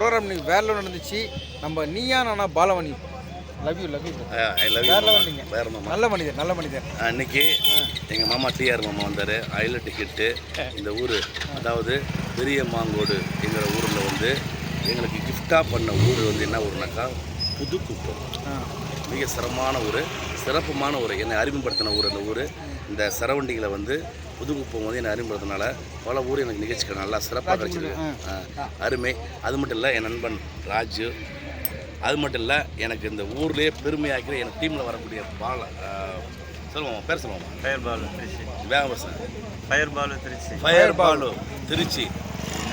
Program இன்னைக்கு வேற நடந்துச்சு. நம்ம Neeya Naana பாலவணி love you love you I love you வேற மாமா. நல்ல மனிதர் நல்ல மனிதர். அன்னைக்கு எங்கள் மாமா டிஆர் மாமா வந்தார். ஹைலைட் ஹிட்டு இந்த ஊர். அதாவது பெரிய மாங்கோடு என்கிற ஊரில் வந்து எங்களுக்கு கிஃப்டாக பண்ண ஊர் வந்து என்ன ஊர்னாக்கா புதுக்குப்பம் ஆ. மிக சிரமமான ஊர் சிறப்புமான ஊர். என்னை அறிமுகப்படுத்தின ஊர் அந்த ஊர். இந்த சரௌண்டிங்கில் வந்து புதுக்குப்பம் வந்து என்னை அறிமுகப்படுத்தினால பல ஊர் எனக்கு நிகழ்ச்சிகள் நல்லா சிறப்பாக கிடைச்சிருக்கு. அருமை. அது மட்டும் இல்லை என் நண்பன் ராஜு. அது மட்டும் இல்லை எனக்கு இந்த ஊர்லேயே பெருமையாக்கிற என் டீமில் வரக்கூடிய பால சொல்லுவோம்? பேர் சொல்லுவோம்? Fire ball Trichy. வேக பசங்க fire ball Trichy. Fire ball Trichy.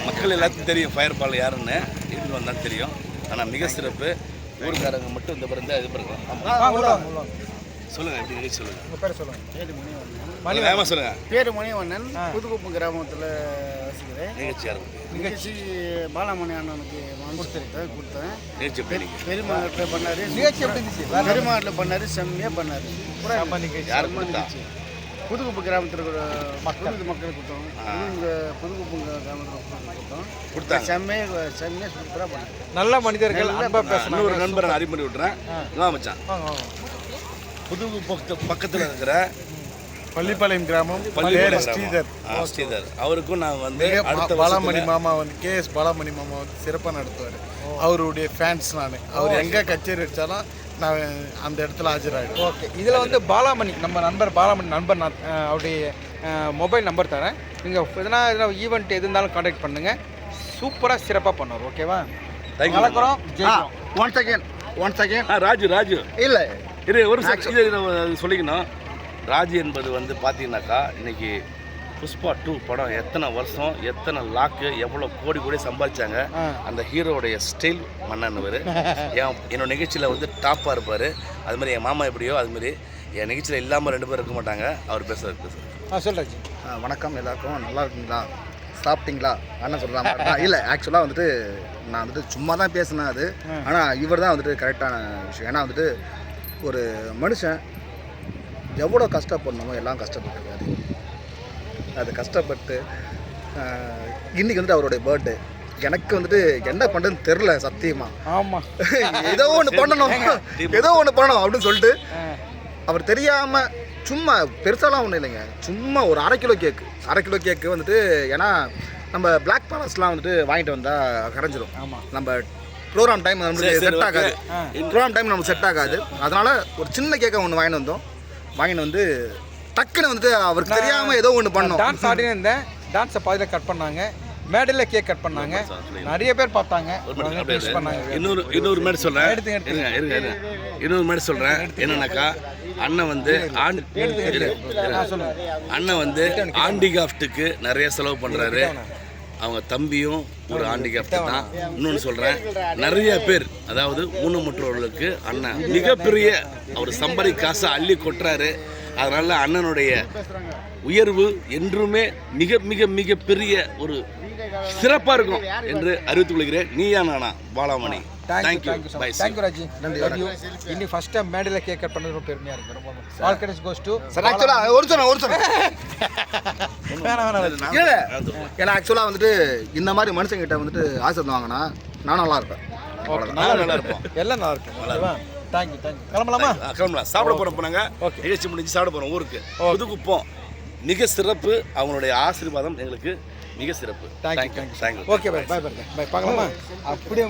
மக்கள் எல்லாத்துக்கும் தெரியும் ஃபயர் பால் யாருன்னு. இது வந்தால் தெரியும். ஆனால் மிக சிறப்பு. ஊருக்காரங்க மட்டும் இந்த பிறந்த இது வாங்க. சொல்லுங்கள் எப்படி நிகழ்ச்சி பேரை சொல்லுங்க. மணி வேகமாக சொல்லுங்கள் பேர் மணிவண்ணன் புதுக்குப்பம் கிராமத்தில் வசிக்கிறேன். நிகழ்ச்சி ஆரம்பி நிகழ்ச்சி பாலாமணி அண்ணனுக்கு கொடுத்துருக்கேன் கொடுத்தேன் நிகழ்ச்சி பெருமாட்டில் பண்ணார். நிகழ்ச்சி எப்படி இருந்துச்சு? வேற பெருமாட்டில் பண்ணார். செம்மையாக பண்ணார் செம்ம நிகழ்ச்சி கொடுத்தா புதுக்குப்பம் கிராமத்தில் இருக்கிற மக்கள். மக்கள் கொடுத்தோம் இங்கே புதுக்குப்பம் கிராமத்தில் கொடுத்தோம் கொடுத்தாங்க. செம்மையாக செம்மையாக சூப்பராக பண்ணார் நல்ல மனிதர்கள் இன்னொரு நண்பரை அறிமுறை விட்டுறேன். இதான் மச்சான். வாங்க வாங்க. புது பக்கத்து பக்கத்தில் இருக்கிற பள்ளிப்பாளையம் கிராமம். பேர் ஸ்ரீதர். ஸ்ரீதர். அவருக்கும் நான் வந்து அடுத்த பாலாமணி மாமா வந்து கே எஸ் பாலாமணி மாமா வந்து சிறப்பாக நடத்துவார். அவருடைய ஃபேன்ஸ் நான். அவர் எங்கே கச்சேரி வச்சாலும் நான் அந்த இடத்துல ஆஜராகிடுவேன் ஓகே. இதில் வந்து பாலாமணி நம்ம நண்பர் பாலாமணி நண்பர் நான் அவருடைய மொபைல் நம்பர் தரேன். நீங்கள் எதனா எதனா ஈவெண்ட் எது இருந்தாலும் காண்டாக்ட் பண்ணுங்கள் சூப்பராக சிறப்பாக பண்ணுவார் ஓகேவா. வளர்க்குறோம் ஒன் செகண்ட் ஒன் செகண்ட் ஆ, ராஜு ராஜு. இல்லை. இது ஒரு சொல்லிக்கணும். ராஜு என்பது வந்து பார்த்தீங்கன்னாக்கா இன்னைக்கு புஷ்பா டூ படம் எத்தனை வருஷம் எத்தனை லாக்கு எவ்வளோ கோடி கோடி சம்பாதிச்சாங்க. அந்த ஹீரோவுடைய ஸ்டைல் மன்னன்வர் என் என்னோட நிகழ்ச்சியில் வந்து டாப்பாக இருப்பார். அது மாதிரி என் மாமா எப்படியோ அது மாதிரி என் நிகழ்ச்சியில் இல்லாமல் ரெண்டு பேரும் இருக்க மாட்டாங்க. அவர் பேசுகிறார் பேசுகிறார் ஆ சொல்கிறாச்சு வணக்கம் எல்லாருக்கும். நல்லா இருக்கீங்களா? சாப்பிட்டீங்களா? அண்ணன் சொல்கிறாங்க இல்லை ஆக்சுவலாக வந்துட்டு நான் வந்துட்டு சும்மா தான் பேசினேன் அது. ஆனால் இவர் தான் வந்துட்டு கரெக்டான விஷயம். ஏன்னா வந்துட்டு ஒரு மனுஷன் எவ்வளோ கஷ்டப்படணுமோ எல்லாம் கஷ்டப்பட்டுருக்காரு. அது கஷ்டப்பட்டு ஆஹ், இன்னைக்கு வந்துட்டு அவருடைய பர்த்டே எனக்கு வந்துட்டு என்ன பண்ணுறதுன்னு தெரில சத்தியமாக ஆமாம் ஏதோ ஒன்று பண்ணணும். ஏதோ ஒன்று பண்ணணும் அப்படின்னு சொல்லிட்டு அவர் தெரியாம சும்மா பெருசாலாம் ஒன்றும் இல்லைங்க. சும்மா ஒரு அரை கிலோ கேக்கு அரை கிலோ கேக்கு வந்துட்டு ஏன்னா நம்ம பிளாக் பேலஸ்லாம் வந்துட்டு வாங்கிட்டு வந்தால் கரைஞ்சிரும். ஆமாம் நம்ம ப்ரோக்ராம் டைம் சரி, செட். ஆகாது. ப்ரோக்ராம் டைம் நமக்கு செட் ஆகாது. அதனால ஒரு சின்ன கேக்கை ஒன்று வாங்கிட்டு வந்தோம். வாங்கிட்டு வந்து டக்குன்னு வந்துட்டு அவருக்கு தெரியாம ஏதோ ஒன்று பண்ணோம். டான்ஸ் ஆடினு இருந்தேன். டான்ஸை பாதியில் கட் பண்ணாங்க. மேடையில் கேக் கட் பண்ணாங்க. நிறைய பேர் பார்த்தாங்க. இன்னொரு இன்னொரு மாதிரி சொல்றேன். எடுத்து. இருங்க இன்னொரு மாதிரி சொல்றேன். என்னன்னாக்கா அண்ணன் வந்து ஆண். அண்ணன் வந்து ஆண்டிகாஃப்ட்டுக்கு நிறைய செலவு பண்றாரு. அவங்க தம்பியும் ஒரு ஆண்டிகாஃப்ட் தான். இன்னொன்று சொல்றேன். நிறைய பேர் அதாவது ஊனமுற்றவர்களுக்கு அண்ணன் மிகப்பெரிய அவர் சம்பாதி காசை அள்ளி கொட்டுறாரு. அதனால அண்ணனுடைய உயர்வு என்றுமே மிக மிக மிக பெரிய ஒரு சிறப்பாக இருக்கும் என்று அறிவித்துக் கொள்கிறேன். Neeya Naana? Balamani. Thank you bye thank you Raji you இன்னி ஃபர்ஸ்ட் டைம் மேடையில் கேக் கட் பண்ணது ரொம்ப பெருமையாக இருக்கு. ரொம்ப all credits goes to sir ஆக்சுவலாக ஒரு சொன்ன ஒரு சொன்ன. வேணாம் வேணாம் இல்ல ஏன்னா ஆக்சுவலாக வந்துட்டு இந்த மாதிரி மனுஷங்கிட்ட வந்துட்டு ஆசீர்வாதம் வாங்கினா நான் நல்லா இருப்பேன். நல்லா இருப்போம் எல்லாம் நல்லா இருக்கும் தேங்க்யூ தேங்க்யூ கிளம்பலாமா? கிளம்பலாம். சாப்பிட போகிறோம் போனாங்க Okay. நிகழ்ச்சி முடிஞ்சு சாப்பிட போகிறோம் ஊருக்கு. புதுக்குப்பம் மிக சிறப்பு. அவங்களுடைய ஆசீர்வாதம் எங்களுக்கு மிக சிறப்பு. Thank you thank you okay bye bye bye bye பார்க்கலாமா? அப்படியே